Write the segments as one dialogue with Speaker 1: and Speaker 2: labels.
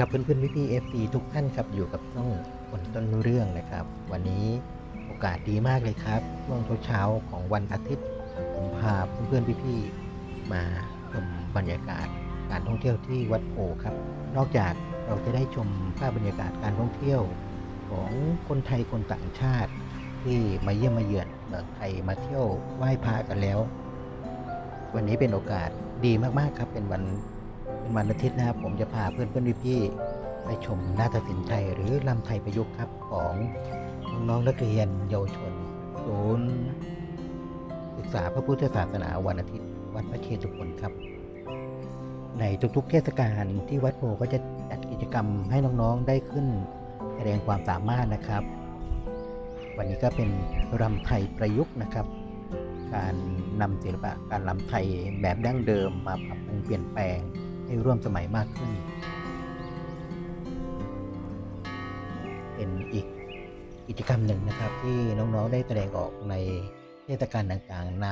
Speaker 1: วัสดีครับเพื่อนเพื่อนพี่เอฟซีทุกท่านครับอยู่กับน้องคนต้นเรื่องนะครับ วันนี้โอกาสดีมากเลยครับช่วงเช้าของวันอาทิตย์ผมพาเพื่อนเพื่อนพี่มาชมบรรยากาศการท่องเที่ยวที่วัดโพครับ นอกจากเราจะได้ชมภาพบรรยากาศการท่องเที่ยวของคนไทยคนต่างชาติ ที่มาเยี่ยมมาเยือนเมืองไทยมาเที่ยวไหว้พระกันแล้ว วันนี้เป็นโอกาสดีมากๆครับเป็นวัน วันอาทิตย์นะครับ ผมจะพาเพื่อนเพื่อนพี่ไปชมนาฏศิลป์ไทย หรือลำไทยประยุกต์ครับของน้องนักเรียนเยาวชนศูนย์ศึกษาพระพุทธศาสนาวันอาทิตย์ วัดพระเชตุพนครับ ในทุกๆเทศกาลที่วัดโพก็จะจัดกิจกรรมให้น้องๆได้ขึ้นแสดงความสามารถนะครับ วันนี้ก็เป็นรำไทยประยุกต์นะครับ การนำศิลปะการรำไทยแบบดั้งเดิมมาปรับปรุงเปลี่ยนแปลง ให้ร่วมสมัยมากขึ้น เป็นอีกกิจกรรมหนึ่งนะครับที่น้องๆได้แสดงออกในเทศกาลต่างๆใน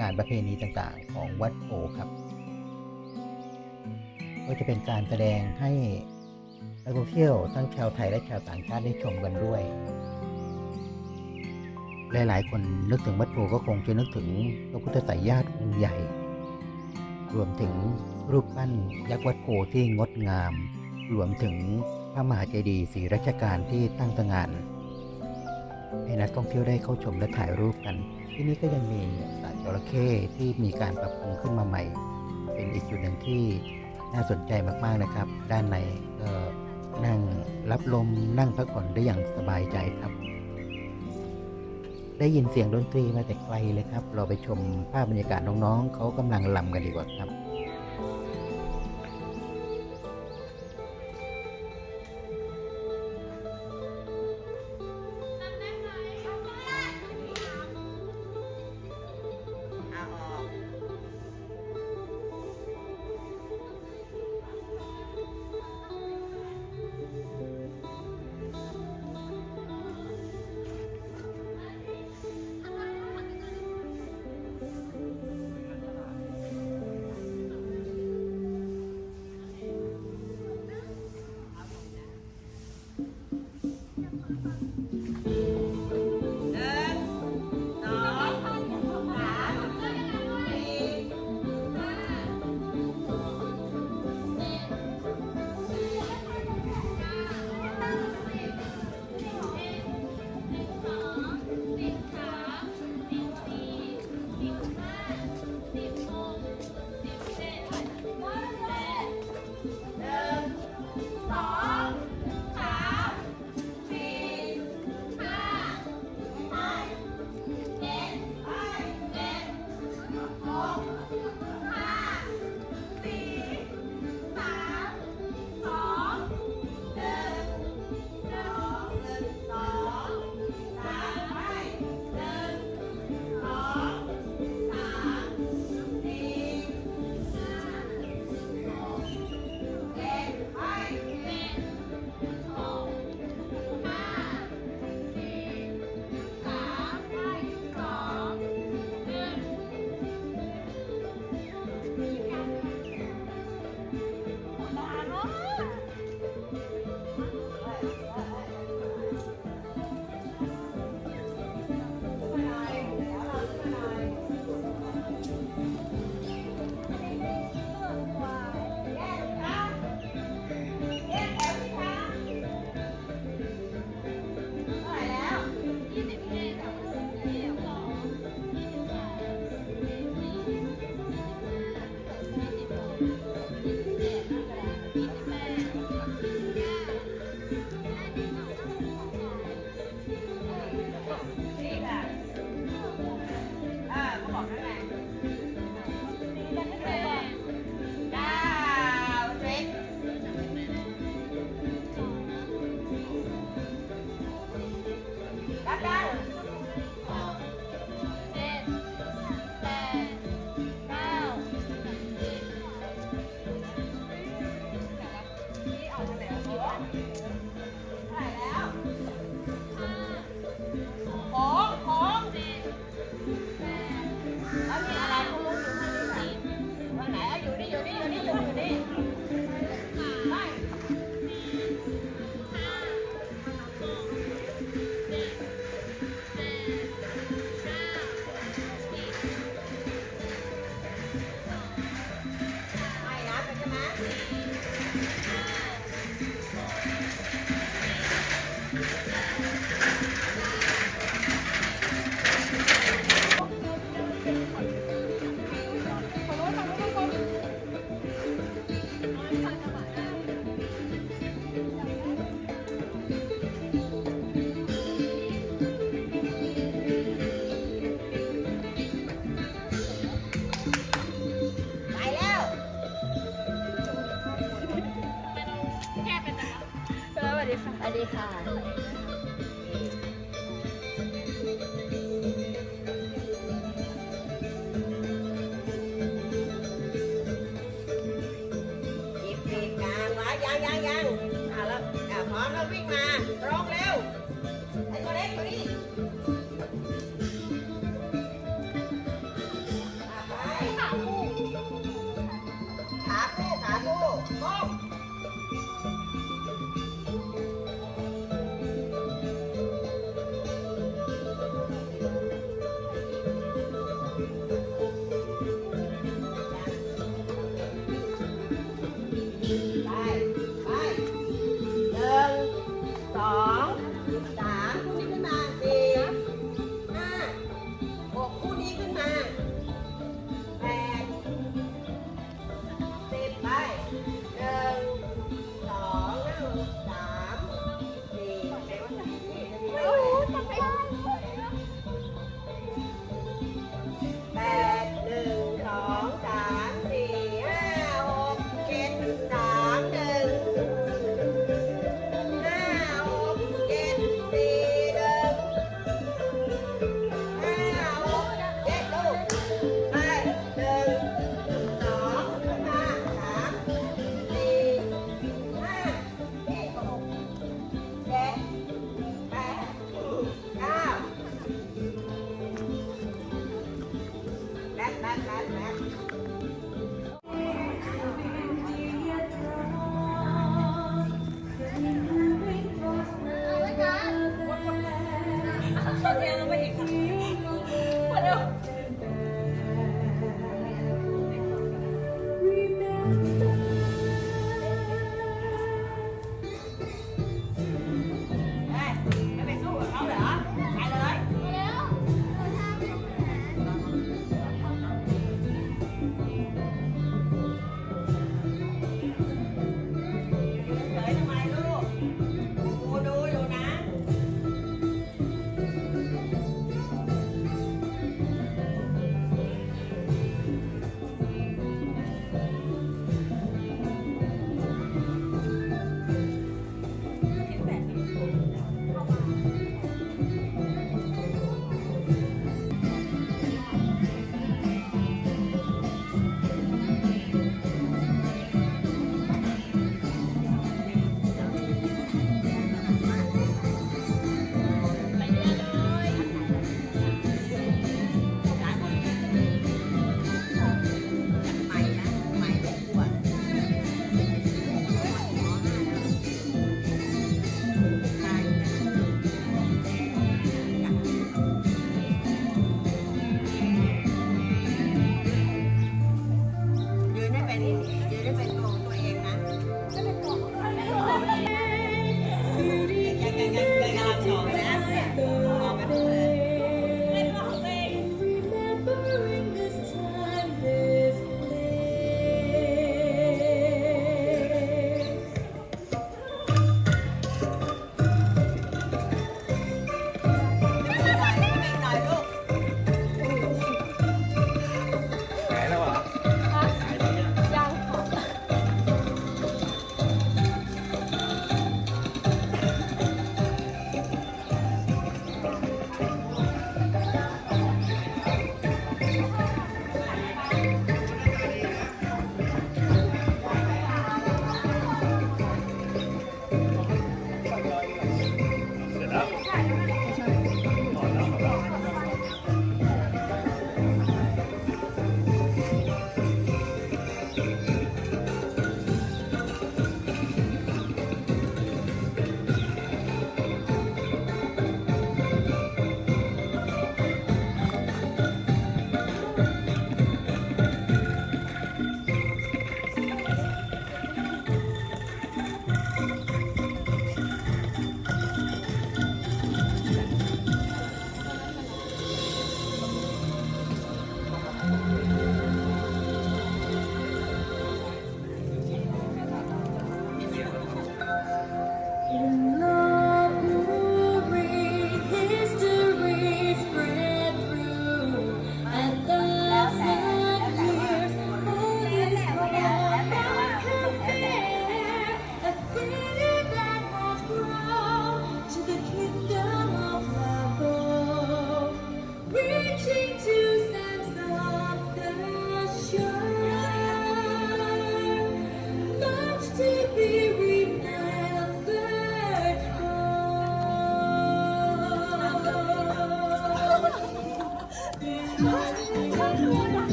Speaker 1: งานประเพณีต่างๆ ของวัดโพครับ ก็จะเป็นการแสดงให้นักท่องเที่ยวทั้งชาวไทยและชาวต่างชาติได้ชมกันด้วย หลายๆ คนนึกถึงวัดโพก็คงจะนึกถึงพระพุทธไสยญาติองค์ใหญ่ รวมถึงรูปปั้นยักษ์วัดโพที่งดงาม รวมถึงพระมหาเจดีย์ศรีรัชกาลที่ตั้งตระหงานให้นักท่องเที่ยวได้เข้าชมและถ่ายรูปกัน ที่นี่ก็ยังมีสระจระเข้ที่มีการปรับปรุงขึ้นมาใหม่ เป็นอีกจุดหนึ่งที่น่าสนใจมากๆนะครับ ด้านในก็นั่งรับลมนั่งพักผ่อนได้อย่างสบายใจครับ ได้ยินเสียงดนตรีมาแต่ไกลเลยครับ เราไปชมภาพบรรยากาศน้องๆเขากำลังลำกันดีกว่าครับ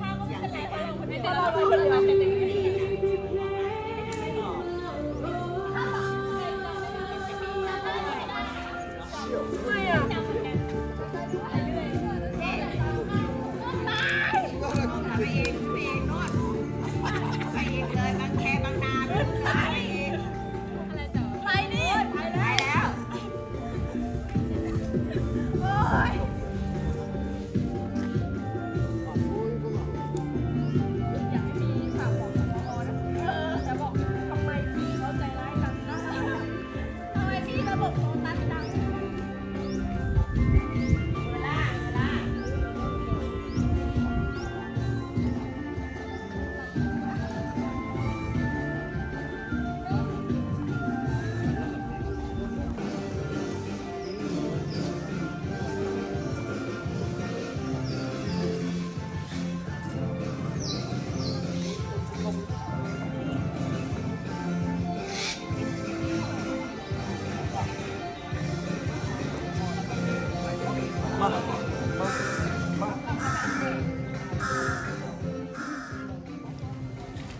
Speaker 2: 他
Speaker 3: 我们是来发红包的。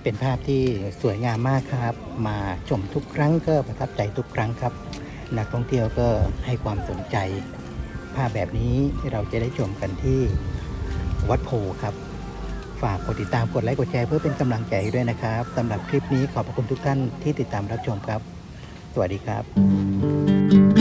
Speaker 1: เป็นภาพที่สวยงามมากครับ มาชมทุกครั้งก็ประทับใจทุกครั้งครับ นักท่องเที่ยวก็ให้ความสนใจ ภาพแบบนี้เราจะได้ชมกันที่วัดโพครับ ฝากกดติดตามกดไลค์กดแชร์เพื่อเป็นกำลังใจด้วยนะครับสำหรับคลิปนี้ขอบพระคุณทุกท่านที่ติดตามรับชมครับ สวัสดีครับ